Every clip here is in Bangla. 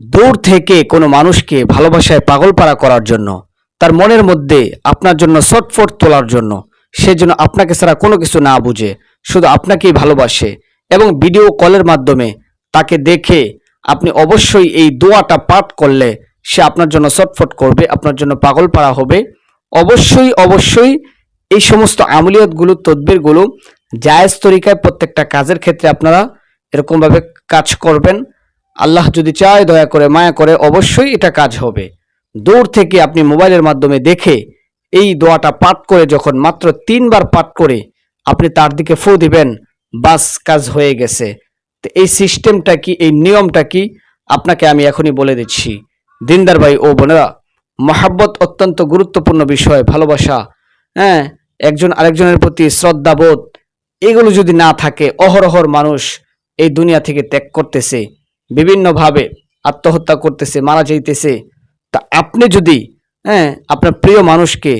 দূর থেকে কোনো মানুষকে ভালোবাসায় পাগলপাড়া করার জন্য, তার মনের মধ্যে আপনার জন্য ছটফট তোলার জন্য, সে যেন আপনাকে ছাড়া কোনো কিছু না বুঝে, শুধু আপনাকেই ভালোবাসে এবং ভিডিও কলের মাধ্যমে তাকে দেখে আপনি অবশ্যই এই দোয়াটা পাঠ করলে সে আপনার জন্য ছটফট করবে, আপনার জন্য পাগলপাড়া হবে। অবশ্যই অবশ্যই এই সমস্ত আমলিয়তগুলো, তদবিরগুলো জায়েজ তরিকায় প্রত্যেকটা কাজের ক্ষেত্রে আপনারা এরকমভাবে কাজ করবেন। আল্লাহ যদি চায়, দয়া করে, মায়া করে, অবশ্যই এটা কাজ হবে। দূর থেকে আপনি মোবাইলের মাধ্যমে দেখে এই দোয়াটা পাঠ করে যখন মাত্র তিনবার পাঠ করে আপনি তার দিকে ফু দিবেন, বাস কাজ হয়ে গেছে। তো এই সিস্টেমটা কি, এই নিয়মটা কি? আপনাকে আমি এখনই বলে দিচ্ছি। দিনদার ভাই ও বোনেরা, মহাব্বত অত্যন্ত গুরুত্বপূর্ণ বিষয়, ভালোবাসা হ্যাঁ একজন আরেকজনের প্রতি শ্রদ্ধাবোধ, এগুলো যদি না থাকে, অহরহর মানুষ এই দুনিয়া থেকে ত্যাগ করতেছে। বিভিন্নভাবে আত্মহত্যা করতেছে, মারা যাইতেছে। তা আপনি যদি হ্যাঁ আপনার প্রিয় মানুষকে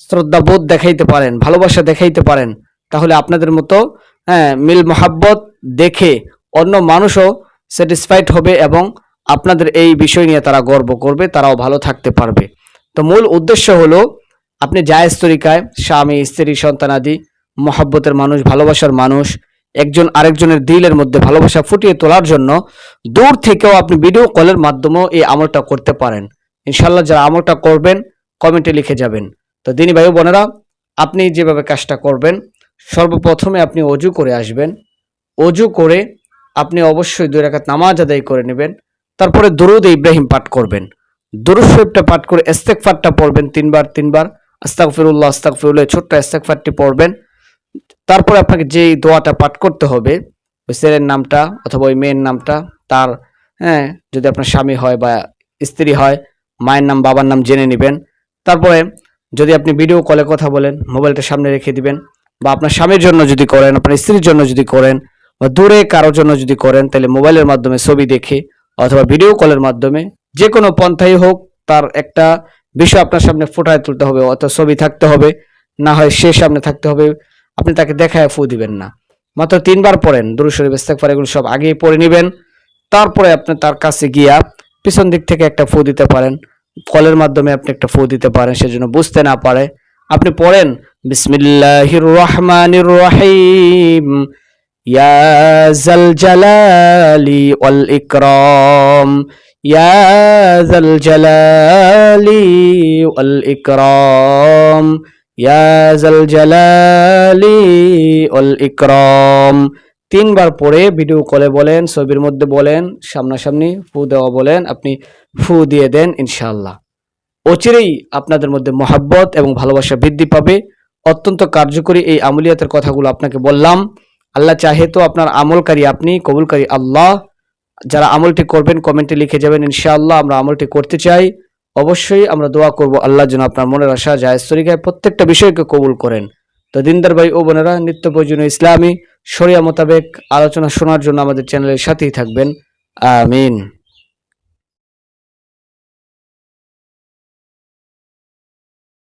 শ্রদ্ধাবোধ দেখাইতে পারেন, ভালোবাসা দেখাইতে পারেন, তাহলে আপনাদের মতো হ্যাঁ মিল মহাব্বত দেখে অন্য মানুষও স্যাটিসফাইড হবে এবং আপনাদের এই বিষয় নিয়ে তারা গর্ব করবে, তারাও ভালো থাকতে পারবে। তো মূল উদ্দেশ্য হলো, আপনি জায়েজ তরিকায় স্বামী, স্ত্রী সন্তানাদি মহাব্বতের মানুষ, ভালোবাসার মানুষ একজন আরেকজনের দিলের মধ্যে ভালোবাসা ফুটিয়ে তোলার জন্য দূর থেকেও আপনি ভিডিও কলের মাধ্যমেও এই আমলটা করতে পারেন। ইনশাল্লাহ যারা আমলটা করবেন কমেন্টে লিখে যাবেন। তো দিনী ভাই বোনেরা, আপনি যেভাবে কাজটা করবেন, সর্বপ্রথমে আপনি অজু করে আসবেন। অজু করে আপনি অবশ্যই দুই রাকাত নামাজ আদায় করে নেবেন। তারপরে দরুদ ইব্রাহিম পাঠ করবেন। দরুদ শরীফটা পাঠ করে ইস্তেগফারটা পড়বেন তিনবার তিনবার। আস্তাগফিরুল্লাহ আস্তাগফিরুল্লাহ ছোট্ট ইস্তেগফারটি পড়বেন। তারপরে আপনাকে যেই দোয়াটা পাঠ করতে হবে, ওই ছেলের নামটা অথবা ওই মেয়ের নামটা, তার হ্যাঁ যদি আপনার স্বামী হয় বা স্ত্রী হয়, মায়ের নাম, বাবার নাম জেনে নেবেন। তারপরে যদি আপনি ভিডিও কলে কথা বলেন, মোবাইলটা সামনে রেখে দিবেন বা আপনার স্বামীর জন্য যদি করেন, আপনার স্ত্রীর জন্য যদি করেন বা দূরে কারোর জন্য যদি করেন, তাহলে মোবাইলের মাধ্যমে ছবি দেখে অথবা ভিডিও কলের মাধ্যমে যে কোনো পন্থাই হোক, তার একটা বিষয় আপনার সামনে ফোটায় তুলতে হবে অথবা ছবি থাকতে হবে, না হয় সে সামনে থাকতে হবে আপনি তাকে দেখায় ফু দিবেন না। মাত্র তিনবার পড়েন দুরু শরীফ, ইস্তেগফার, এগুলো সব আগেই পড়ে নেবেন। তারপরে আপনি তার কাছে গিয়া পিছন দিক থেকে একটা ফু দিতে পারেন। কলের মাধ্যমে আপনি একটা ফু দিতে পারেন সেজন্য বুঝতে না পারে। আপনি পড়েন বিসমিল্লাহির রহমানির রহিম ইয়া জাল জালালি ওয়াল ইকরাম, ইয়া জাল জালালি ওয়াল ইকরাম। ইকরাম। তিনবার পরে ভিডিও কলে বলেন, ছবির মধ্যে বলেন, সামনাসামনি ফু দেওয়া বলেন, আপনি ফু দিয়ে দেন ইনশাআল্লাহ। অচিরেই আপনাদের মধ্যে মহাব্বত এবং ভালোবাসা বৃদ্ধি পাবে। অত্যন্ত কার্যকরী এই আমলিয়াতের কথাগুলো আপনাকে বললাম। আল্লাহ চাহে তো আপনার আমলকারী আপনি, কবুলকারী আল্লাহ। যারা আমলটি করবেন, কমেন্টে লিখে যাবেন, ইনশাআল্লাহ আমরা আমলটি করতে চাই। অবশ্যই আমরা দোয়া করব আল্লাহ যেন আপনার মনের আশা, জায়েজ তরিকায় প্রত্যেকটা বিষয়কে কবুল করেন। তো দিনদার ভাই ও বোনেরা, নিত্য প্রয়োজনীয় ইসলামী শরিয়া মোতাবেক আলোচনা শোনার জন্য আমাদের চ্যানেলের সাথেই থাকবেন। আমিন।